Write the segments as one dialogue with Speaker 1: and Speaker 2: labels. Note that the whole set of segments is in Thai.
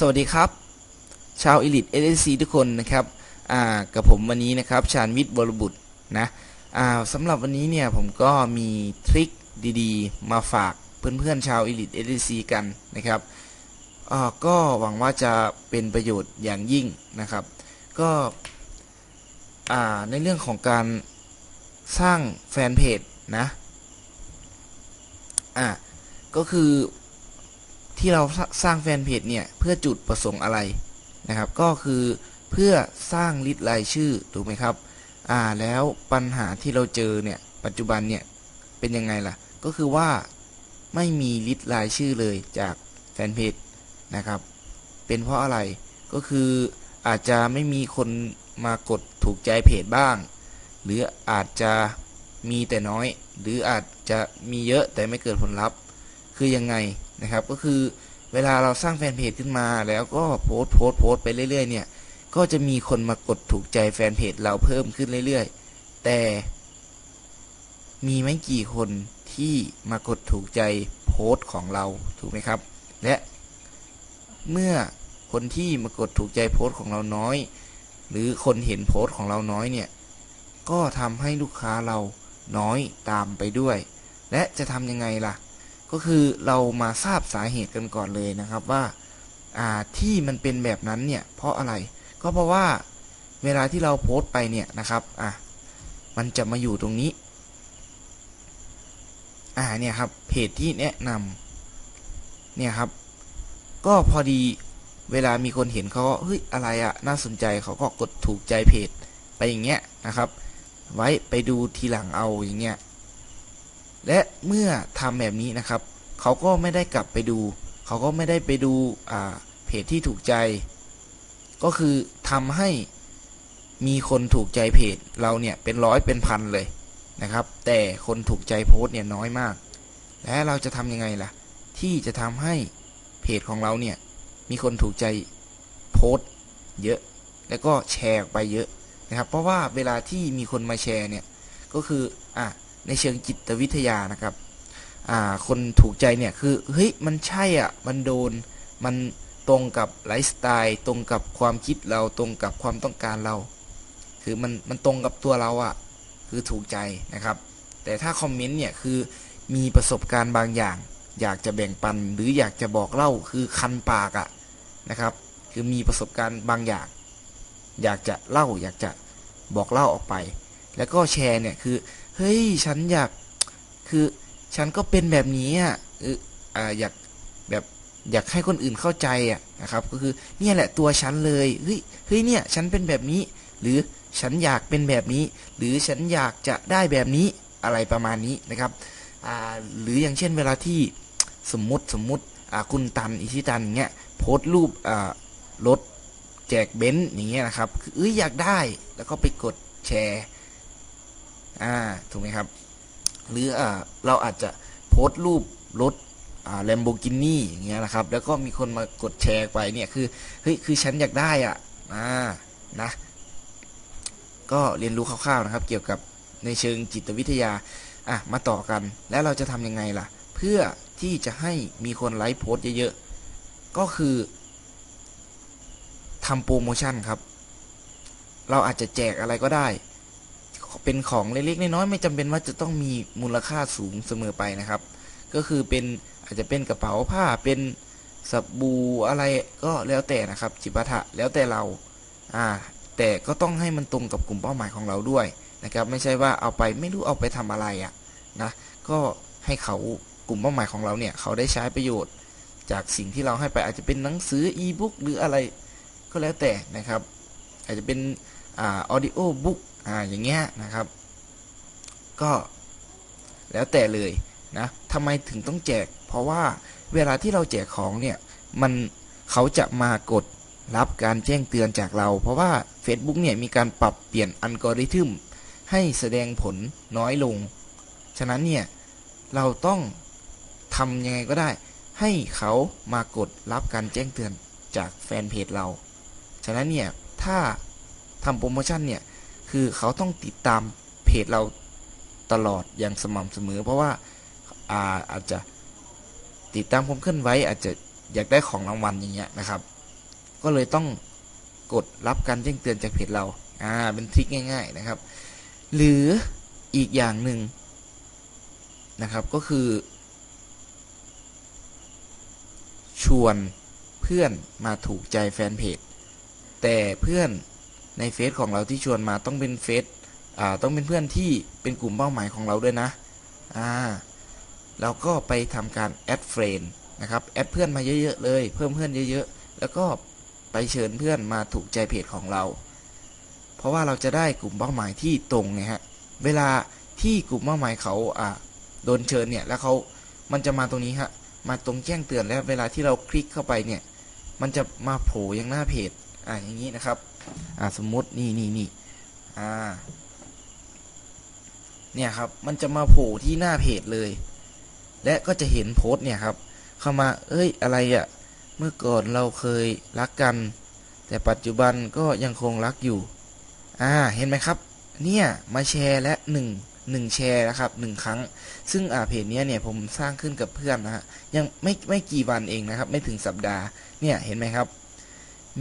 Speaker 1: สวัสดีครับ ชาวอิลิทเอเทุกคนนะครับอ่ากับผมวันนี้นะครับชาญวิทย์บรบุตรนะอ่าสำหรับวันนี้เนี่ยผมก็มีทริคดีๆ มาฝากเพื่อนๆชาวอิลิทเอเกันนะครับอ่าก็หวังว่าจะเป็นประโยชน์อย่างยิ่งนะครับ ก็อ่าในเรื่องของการสร้างแฟนเพจนะอ่าก็คือ ที่เราสร้างแฟนเพจเนี่ยเพื่อจุดประสงค์อะไรนะครับ ก็คือเพื่อสร้างลิสต์รายชื่อถูกไหมครับอ่าแล้วปัญหาที่เราเจอเนี่ยปัจจุบันเนี่ยเป็นยังไงล่ะ ก็คือว่าไม่มีลิสต์รายชื่อเลยจากแฟนเพจนะครับ เป็นเพราะอะไรก็คืออาจจะไม่มีคนมากดถูกใจเพจบ้าง หรืออาจจะมีแต่น้อย หรืออาจจะมีเยอะแต่ไม่เกิดผลลัพธ์ คือยังไง นะครับ ก็คือเวลาเราสร้างแฟนเพจขึ้นมา แล้วก็โพสต์โพสต์โพสต์ไปเรื่อยๆเนี่ย ก็จะมีคนมากดถูกใจแฟนเพจเราเพิ่มขึ้นเรื่อยๆ แต่ มีไม่กี่คนที่มากดถูกใจโพสต์ของเราถูกไหมครับ และเมื่อคนที่มากดถูกใจโพสต์ของเราน้อย หรือคนเห็นโพสต์ของเราน้อยเนี่ย ก็ทำให้ลูกค้าเราน้อยตามไปด้วย และจะทำยังไงล่ะ ก็คือเรามาทราบสาเหตุกันก่อนเลยนะครับว่าที่มันเป็นแบบนั้นเนี่ยเพราะอะไร ก็เพราะว่าเวลาที่เราโพสต์ไปเนี่ยนะครับอะมันจะมาอยู่ตรงนี้อ่าเนี่ยครับเพจที่แนะนำเนี่ยครับ ก็พอดีเวลามีคนเห็นเขาก็เฮ้ยอะไรอะน่าสนใจเขาก็กดถูกใจเพจไปอย่างเงี้ยนะครับ ไว้ไปดูทีหลังเอาอย่างเงี้ย และเมื่อทำแบบนี้นะครับ เขาก็ไม่ได้กลับไปดู เขาก็ไม่ได้ไปดูเพจที่ถูกใจ ก็คือทำให้มีคนถูกใจเพจเราเนี่ยเป็นร้อยเป็นพันเลยนะครับ แต่คนถูกใจโพสเนี่ยน้อยมาก และเราจะทำยังไงล่ะ ที่จะทำให้เพจของเราเนี่ยมีคนถูกใจโพสเยอะ แล้วก็แชร์ไปเยอะนะครับ เพราะว่าเวลาที่มีคนมาแชร์เนี่ยก็คืออะ ในเชิงจิตวิทยานะครับคนถูกใจเนี่ยคือเฮ้ยมันใช่อะมันโดนมันตรงกับไลฟ์สไตล์ตรงกับความคิดเราตรงกับความต้องการเรา คือมันมันตรงกับตัวเราอะคือถูกใจนะครับ แต่ถ้าคอมเมนต์เนี่ยคือมีประสบการณ์บางอย่าง อยากจะแบ่งปันหรืออยากจะบอกเล่าคือคันปากอะนะครับ คือมีประสบการณ์บางอย่าง อยากจะเล่าอยากจะบอกเล่าออกไป แล้วก็แชร์เนี่ยคือ เฮ้ย ฉันอยาก คือฉันก็เป็นแบบนี้อะเอออ่าอยากแบบอยากให้คนอื่นเข้าใจอะนะครับ ก็คือเนี่ยแหละตัวฉันเลยเฮ้ยเฮ้ยเนี่ยฉันเป็นแบบนี้ หรือฉันอยากเป็นแบบนี้ หรือฉันอยากจะได้แบบนี้อะไรประมาณนี้นะครับอ่าหรืออย่างเช่นเวลาที่สมมติสมมติอ่าคุณตันอิชิตันเงี้ยโพสต์รูปอ่ารถแจกเบนซ์อย่างเงี้ยนะครับคือเอ้ยอยากได้แล้วก็ไปกดแชร์ อ่าถูกไหมครับ หรืออ่าเราอาจจะโพสต์รูปรถอ่าแลมโบกินี่อย่างเงี้ยนะครับ แล้วก็มีคนมากดแชร์ไปเนี่ยคือเฮ้ยคือฉันอยากได้อะอ่านะก็เรียนรู้คร่าวๆนะครับ เกี่ยวกับในเชิงจิตวิทยาอะมาต่อกัน แล้วเราจะทำยังไงล่ะ เพื่อที่จะให้มีคนไลค์โพสต์เยอะๆก็คือทำโปรโมชั่นครับ เราอาจจะแจกอะไรก็ได้ เป็นของเล็กๆน้อยๆไม่จำเป็นว่าจะต้องมีมูลค่าสูงเสมอไปนะครับ ก็คือเป็นอาจจะเป็นกระเป๋าผ้าเป็นสบู่อะไรก็แล้วแต่นะครับ จิปาถะแล้วแต่เราอ่าแต่ก็ต้องให้มันตรงกับกลุ่มเป้าหมายของเราด้วยนะครับ ไม่ใช่ว่าเอาไปไม่รู้เอาไปทำอะไรอะ่ะนะก็ให้เขากลุ่มเป้าหมายของเราเนี่ยเขาได้ใช้ประโยชน์ จากสิ่งที่เราให้ไปอาจจะเป็นหนังสืออีบุ๊กหรืออะไรก็แล้วแต่นะครับ อาจจะเป็นอ่าออดิโอบุ๊ก อ่าอย่างเงี้ยนะครับ ก็แล้วแต่เลยนะทำไมถึงต้องแจก เพราะว่าเวลาที่เราแจกของเนี่ยมันเขาจะมากดรับการแจ้งเตือนจากเรา เพราะว่า Facebook เนี่ยมีการปรับเปลี่ยนอัลกอริทึมให้แสดงผลน้อยลง ฉะนั้นเนี่ยเราต้องทำยังไงก็ได้ ให้เขามากดรับการแจ้งเตือนจากแฟนเพจเรา ฉะนั้นเนี่ยถ้าทำโปรโมชั่นเนี่ย คือเขาต้องติดตามเพจเราตลอดอย่างสม่ำเสมอ เพราะว่าอาอาจจะติดตามผมเคลื่อนไหวอาจจะอยากได้ของรางวัลอย่างเงี้ยนะครับ ก็เลยต้องกดรับการแจ้งเตือนจากเพจเราอ่าเป็นทริคง่าย ๆนะครับ หรืออีกอย่างหนึ่งนะครับก็คือ ชวนเพื่อนมาถูกใจแฟนเพจ แต่เพื่อน ในเฟซของเราที่ชวนมาต้องเป็นเฟซอ่าต้องเป็นเพื่อนที่เป็นกลุ่มเป้าหมายของเราด้วยนะอ่าเราก็ไปทำการแอดเฟรนนะครับแอดเพื่อนมาเยอะๆเลย เพิ่มเพื่อนเยอะๆ แล้วก็ไปเชิญเพื่อนมาถูกใจเพจของเรา เพราะว่าเราจะได้กลุ่มเป้าหมายที่ตรงไงฮะเวลาที่กลุ่มเป้าหมายเขาอ่าโดนเชิญเนี่ยแล้วเขามันจะมาตรงนี้ฮะมาตรงแจ้งเตือนแล้วเวลาที่เราคลิกเข้าไปเนี่ย มันจะมาโผล่ยังหน้าเพจอ่าอย่างนี้นะครับ อ่าสมมตินี่นี่นี่อ่า เนี่ยครับ มันจะมาโผล่ที่หน้าเพจเลย และก็จะเห็นโพสต์เนี่ยครับ เข้ามา เอ้ยอะไรอะ่ะ เมื่อก่อนเราเคยรักกัน แต่ปัจจุบันก็ยังคงรักอยู่ อ่า เห็นไหมครับ เนี่ยมาแชร์และหนึ่งหนึ่งแชร์นะครับหนึ่งครั้ง ซึ่งอ่าเพจเนี้ยเนี่ยผมสร้างขึ้นกับเพื่อนนะฮะยังไม่ไม่กี่วันเองนะครับ ไม่ถึงสัปดาห์เนี่ยเห็นไหมครับ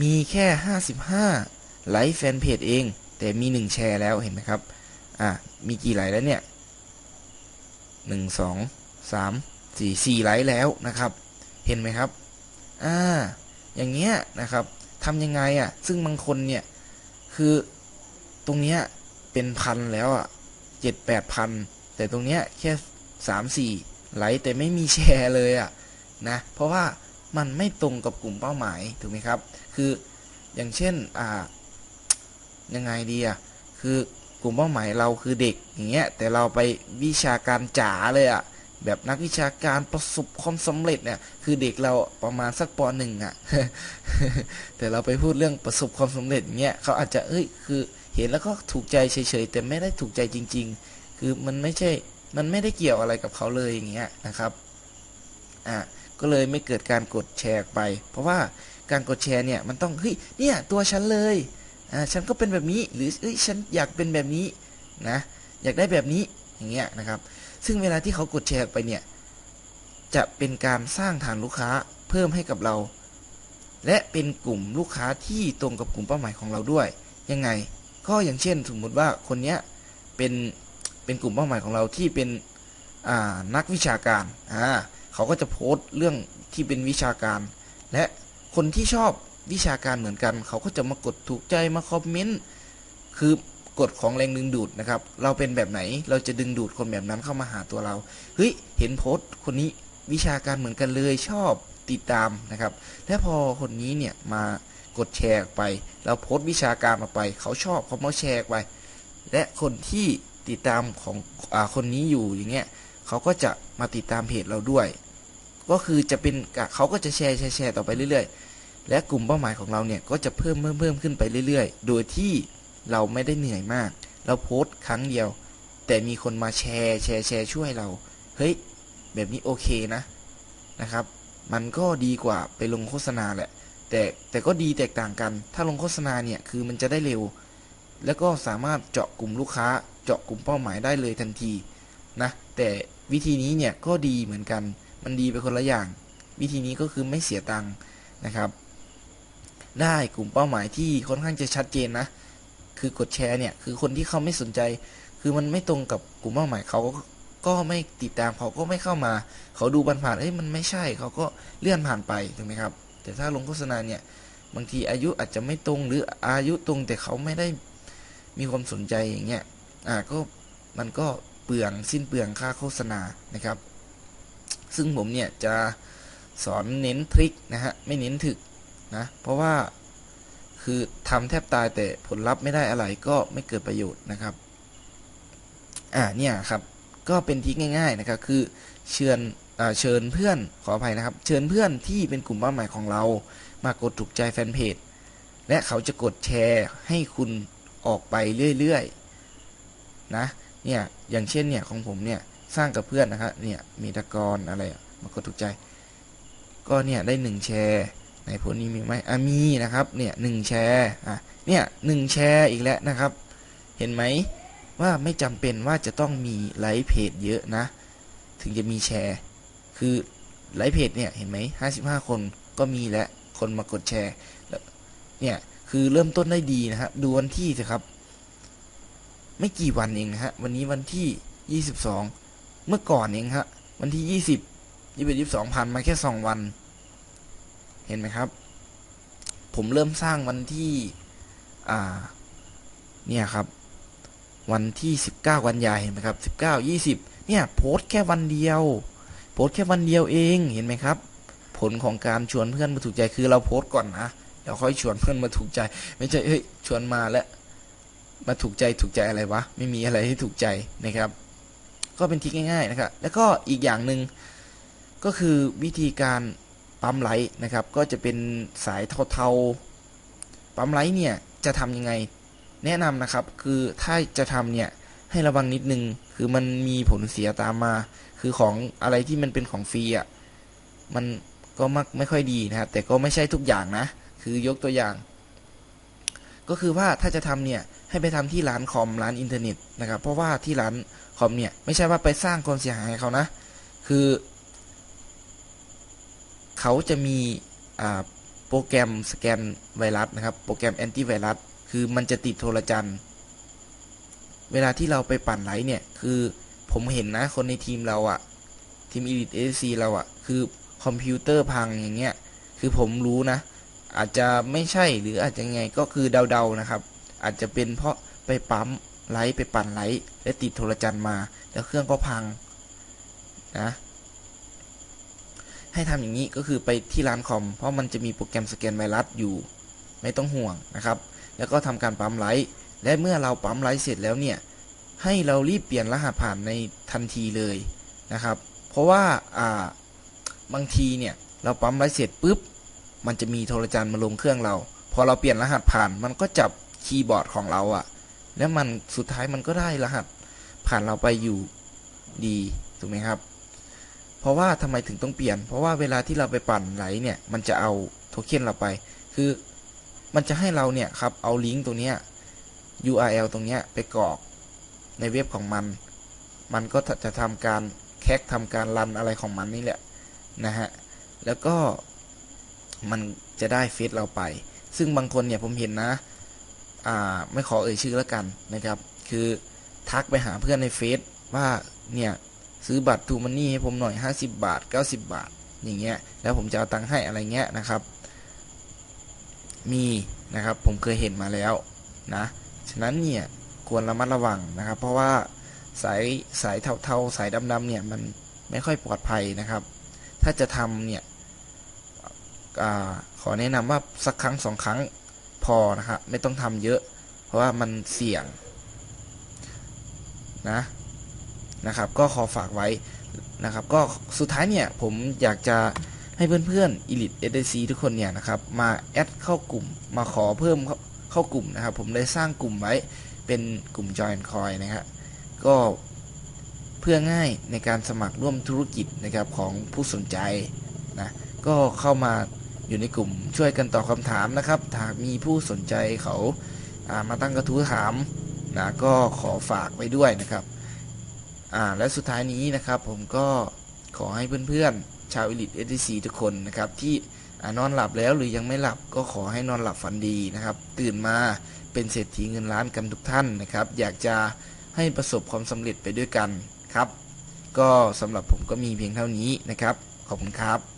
Speaker 1: มีแค่ห้าสิบห้าไลค์แฟนเพจเอง แต่มีหนึ่งแชร์แล้วเห็นไหมครับ อ่ามีกี่ไลค์แล้วเนี่ยหนึ่งสองสามสี่สี่ไลค์แล้วนะครับ เห็นไหมครับ อ่า อย่างเงี้ยนะครับทำยังไงอะ่ะ ซึ่งบางคนเนี่ย คือตรงเนี้ยเป็นพันแล้วอะ่ะเจ็ดแปดพัน แต่ตรงเนี้ยแค่สามสี่ไลค์แต่ไม่มีแชร์เลยอะ่ะนะ เพราะว่า มันไม่ตรงกับกลุ่มเป้าหมายถูกไหมครับ คืออย่างเช่นอ่ายังไงดีอะคือกลุ่มเป้าหมายเราคือเด็กอย่างเงี้ยแต่เราไปวิชาการจ๋าเลยอะแบบนักวิชาการประสบความสำเร็จเนี่ยคือเด็กเราประมาณสักปหนึ่งอะ แต่เราไปพูดเรื่องประสบความสำเร็จเงี้ยเขาอาจจะเอ้ยคือเห็นแล้วก็ถูกใจเฉยๆแต่ไม่ได้ถูกใจจริง ๆ คือมันไม่ใช่มันไม่ได้เกี่ยวอะไรกับเขาเลยอย่างเงี้ยนะครับอะ ก็เลยไม่เกิดการกดแชร์ไป เพราะว่าการกดแชร์เนี่ยมันต้องเฮ้ยเนี่ยตัวฉันเลยอ่าฉันก็เป็นแบบนี้หรือเอ้ยฉันอยากเป็นแบบนี้นะอยากได้แบบนี้อย่างเงี้ยนะครับ ซึ่งเวลาที่เขากดแชร์ไปเนี่ยจะเป็นการสร้างฐานลูกค้าเพิ่มให้กับเรา และเป็นกลุ่มลูกค้าที่ตรงกับกลุ่มเป้าหมายของเราด้วย ยังไงก็อย่างเช่นสมมุติว่าคนเนี้ยเป็นเป็นกลุ่มเป้าหมายของเราที่เป็นอ่านักวิชาการอ่า เขาก็จะโพสต์เรื่องที่เป็นวิชาการ และคนที่ชอบวิชาการเหมือนกัน เขาก็จะมากดถูกใจมาคอมเมนต์คือกฎของแรงดึงดูดนะครับ เราเป็นแบบไหนเราจะดึงดูดคนแบบนั้นเข้ามาหาตัวเรา เฮ้ย เห็นโพสต์คนนี้วิชาการเหมือนกันเลยชอบติดตามนะครับ และพอคนนี้เนี่ยมากดแชร์ไป เราโพสต์วิชาการออกไป เขาชอบเขามาแชร์ไป และคนที่ติดตามของอคนนี้อยู่อย่างเงี้ย เขาก็จะมาติดตามเพจเราด้วย ก็คือจะเป็นเขาก็จะแชร์แชร์แชร์ต่อไปเรื่อยๆ และกลุ่มเป้าหมายของเราเนี่ยก็จะเพิ่มเพิ่มเพิ่มขึ้นไปเรื่อยๆ โดยที่เราไม่ได้เหนื่อยมาก เราโพสต์ครั้งเดียว แต่มีคนมาแชร์แชร์แชร์ช่วยเรา เฮ้ย แบบนี้โอเคนะนะครับ มันก็ดีกว่าไปลงโฆษณาแหละ แต่แต่ก็ดีแตกต่างกัน ถ้าลงโฆษณาเนี่ยคือมันจะได้เร็ว แล้วก็สามารถเจาะกลุ่มลูกค้า เจาะกลุ่มเป้าหมายได้เลยทันทีนะ แต่ วิธีนี้เนี่ยก็ดีเหมือนกัน มันดีไปคนละอย่าง วิธีนี้ก็คือไม่เสียตังค์นะครับ ได้กลุ่มเป้าหมายที่ค่อนข้างจะชัดเจนนะ คือกดแชร์เนี่ยคือคนที่เขาไม่สนใจ คือมันไม่ตรงกับกลุ่มเป้าหมายเขาก็ก็ไม่ติดตามเขาก็ไม่เข้ามา เขาดูผ่านๆเอ้ยมันไม่ใช่เขาก็เลื่อนผ่านไปถูกไหมครับ แต่ถ้าลงโฆษณาเนี่ยบางทีอายุอาจจะไม่ตรงหรืออายุตรงแต่เขาไม่ได้มีความสนใจอย่างเงี้ยอ่าก็มันก็ เปลืองสิ้นเปลืองค่าโฆษณานะครับ ซึ่งผมเนี่ยจะสอนเน้นทริคนะฮะไม่เน้นถึกนะเพราะว่าคือทำแทบตายแต่ผลลัพธ์ไม่ได้อะไรก็ไม่เกิดประโยชน์นะครับอ่าเนี่ยครับก็เป็นทริคง่าย ๆนะครับ คือเชิญเชิญเพื่อนขออภัยนะครับ เชิญเพื่อนที่เป็นกลุ่มเป้าหมายของเรา มากดถูกใจแฟนเพจและเขาจะกดแชร์ให้คุณออกไปเรื่อยๆนะ เนี่ยอย่างเช่นเนี่ยของผมเนี่ยสร้างกับเพื่อนนะครับเนี่ยมีตะกรอะไรมากดถูกใจ ก็เนี่ยได้หนึ่งแชร์ในพวกนี้มีไหมอะมีนะครับเนี่ยหนึ่งแชร์อะเนี่ยหนึ่งแชร์อีกแล้วนะครับ เห็นไหมว่าไม่จำเป็นว่าจะต้องมีไลค์เพจเยอะนะ ถึงจะมีแชร์ คือไลค์เพจเนี่ยเห็นไหมห้าสิบห้าคนก็มีแล้วคนมากดแชร์แล้วเนี่ยคือเริ่มต้นได้ดีนะฮะดูวันที่สิครับ ไม่กี่วันเองนะฮะ วันนี้วันที่ 22 เมื่อก่อนเองฮะ วันที่ 20 21 22ผ่านมาแค่ 2 วัน เห็นไหมครับ ผมเริ่มสร้างวันที่ อ่า เนี่ยครับ วันที่ 19 กันยายเห็นไหมครับ 19 20 เนี่ย โพสต์แค่วันเดียว โพสต์แค่วันเดียวเอง เห็นไหมครับ ผลของการชวนเพื่อนมาถูกใจคือเราโพสต์ก่อนนะเดี๋ยวค่อยชวนเพื่อนมาถูกใจ ไม่ใช่เฮ้ยชวนมาแล้ว มาถูกใจถูกใจอะไรวะ ไม่มีอะไรที่ถูกใจนะครับ ก็เป็นทริคง่ายๆนะครับ แล้วก็อีกอย่างหนึ่งก็คือวิธีการปั๊มไลท์นะครับ ก็จะเป็นสายเทาๆ ปั๊มไลท์เนี่ยจะทำยังไง แนะนำนะครับ คือถ้าจะทำเนี่ยให้ระวังนิดนึง คือมันมีผลเสียตามมา คือของอะไรที่มันเป็นของฟรีอะ มันก็มักไม่ค่อยดีนะครับ แต่ก็ไม่ใช่ทุกอย่างนะ คือยกตัวอย่าง ก็คือว่าถ้าจะทำเนี่ย ให้ไปทำที่ร้านคอมร้านอินเทอร์เน็ตนะครับ เพราะว่าที่ร้านคอมเนี่ยไม่ใช่ว่าไปสร้างความเสียหายให้เขานะ คือ เขาจะมีโปรแกรมสแกนไวรัสนะครับ โปรแกรมแอนตี้ไวรัสคือมันจะติดโทรจันทร์เวลาที่เราไปปั่นไลท์เนี่ย คือผมเห็นนะคนในทีมเราอะทีม Elite AFC เราอะคือคอมพิวเตอร์พังอย่างเงี้ย คือผมรู้นะ อาจจะไม่ใช่หรืออาจจะไงก็คือเดาๆนะครับ อาจจะเป็นเพราะไปปั๊มไลท์ไปปั่นไลท์และติดโทรจันทร์มา แล้วเครื่องก็พังนะให้ทำอย่างนี้ก็คือไปที่ร้านคอม เพราะมันจะมีโปรแกรมสแกนไวรัสอยู่ ไม่ต้องห่วงนะครับ แล้วก็ทำการปั๊มไลท์และเมื่อเราปั๊มไลท์เสร็จแล้วเนี่ย ให้เรารีบเปลี่ยนรหัสผ่านในทันทีเลยนะครับ เพราะว่าอ่าบางทีเนี่ยเราปั๊มไลท์เสร็จปุ๊บมันจะมีโทรจันมาลงเครื่องเรา พอเราเปลี่ยนรหัสผ่านมันก็จับ คีย์บอร์ดของเราอะแล้วมันสุดท้ายมันก็ได้รหัส ผ่านเราไปอยู่ดีถูกไหมครับ เพราะว่าทำไมถึงต้องเปลี่ยน เพราะว่าเวลาที่เราไปปั่นไหลเนี่ยมันจะเอาโทเค็นเราไป คือมันจะให้เราเนี่ยครับเอาลิงก์ตรงเนี้ย URL ตรงเนี้ยไปกรอกในเว็บของมัน มันก็จะทำการแคกทำการรันอะไรของมันนี่แหละนะฮะ แล้วก็มันจะได้เฟซเราไป ซึ่งบางคนเนี่ยผมเห็นนะ ไม่ขอเอ่ยชื่อแล้วกันนะครับ คือทักไปหาเพื่อนในเฟซว่าเนี่ยซื้อบัตรทูมันนี่ให้ผมหน่อย 50 บาท 90 บาท อย่างเงี้ย แล้วผมจะเอาตังค์ให้อะไรเงี้ยนะครับ มีนะครับผมเคยเห็นมาแล้วนะฉะนั้นเนี่ยควรระมัดระวังนะครับ เพราะว่าสายสายเทาๆสายดำๆเนี่ยมันไม่ค่อยปลอดภัยนะครับ ถ้าจะทำเนี่ยอขอแนะนำว่าสักครั้งสองครั้ง พอนะครับไม่ต้องทำเยอะ เพราะว่ามันเสี่ยงนะนะครับ ก็ขอฝากไว้นะครับ ก็สุดท้ายเนี่ยผมอยากจะให้เพื่อนๆ Elite SDC ทุกคนเนี่ยนะครับ มาแอดเข้ากลุ่มมาขอเพิ่มเข้าขากลุ่มนะครับ ผมได้สร้างกลุ่มไว้เป็นกลุ่ม Join Coin นะครับก็เพื่อง่ายในการสมัครร่วมธุรกิจนะครับของผู้สนใจนะก็เข้ามา อยู่ในกลุ่มช่วยกันตอบคำถามนะครับหากมีผู้สนใจเขาามาตั้งกระทู้ถามนะก็ขอฝากไว้ด้วยนะครับและสุดท้ายนี้นะครับผมก็ขอให้เพื่อนๆ ชาว Elite SDC ทุกคนนะครับที่อนอนหลับแล้วหรือยังไม่หลับก็ขอให้นอนหลับฝันดีนะครับ ตื่นมาเป็นเศรษฐีเงินล้านกันทุกท่านนะครับ อยากจะให้ประสบความสำเร็จไปด้วยกันครับ ก็สำหรับผมก็มีเพียงเท่านี้นะครับ ขอบคุณครับ